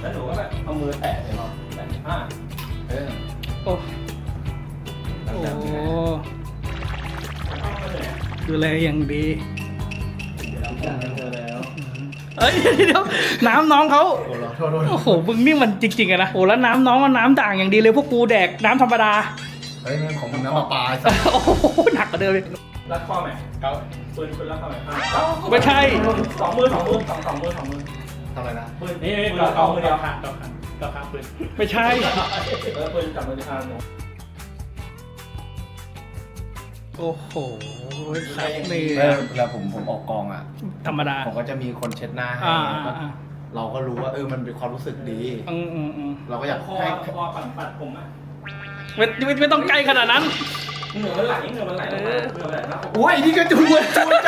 แล้วหนูก็แบบเอามือแตะเลยเนาะแตะอ่าเออโอ้หลังโหจากนี้เข้ามาเลยดูแลอย่างดีเดี๋ยวเราจัดกันเธอแล้วเอ้ยเดี๋ยวน้ำน้องเขาโอ้โหโทษโทษโอ้โหมึงนี่มันจริงๆอะนะโอ้แล้วน้ำน้องก็น้ำด่างอย่างดีเลยพวกกูแดกน้ำธรรมดาเฮ้ยนี่ของมึงน้ำปลาปลาไอ้สัสโอ้โหหนักกว่าเดิมเลย รัดข้อไหมเกาปืนปืนรัดข้อไหมอะไม่ใช่ สองมือสองมือสองสองมือสองมือ ทำอะไรนะ ปืนนี่ปืนเราเอาเอามือเดีเดียยววขาดเราขาดเราขาดปืนไม่ใช่เออปืนจับมือที่ข้างหนูโอ้โหครับนี่เวลาเวลาผมผมออกกองอะ ธรรมดา ผมก็จะมีคนเช็ดหน้าให้อ่าแล้วก็อ่าเราก็รู้ว่าเออมันเป็นความรู้สึกดี อืมอืมอืมเราก็อยากคอให้คอปัดปัดผมอะไม่ไม่ไม่ต้องใกล้ขนาดนั้น เหนือมันไหลเหนือมันไหลเหนือมันไหลนะโอ้ยนี่ก็จูนจูนจั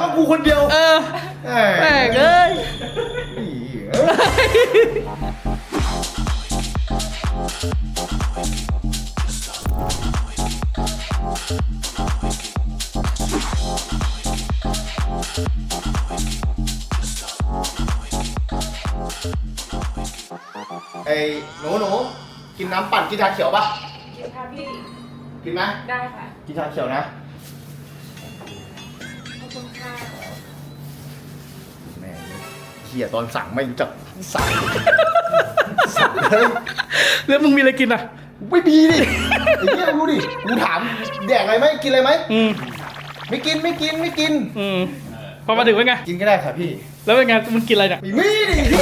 ก็กูคนเดียวเออแหแม่งเอ้ยอีเอ้ยไอ้หนูหนูกินน้ำปั่นกินชาเขียวปะค่ะพี่ กินไหมได้ค่ะ กินชาเขียวนะขอบ คุณค่ะแม่งเฮียตอนสั่งไม่รู้จักสั่งสั่งเลยแล้วมึงมีอะไรกินอะ ไม่มีดิไอ้เหี้ยรู้ดิกูถามแดกอะไรไหมกินอะไรไหมอืมไม่กินไม่กินไม่กิน อืมพอมาถึงเป็นไง กินก็ได้ค่ะพี่ แล้วเป็นไงมึงกินอะไรเนี่ยไม่มีดิ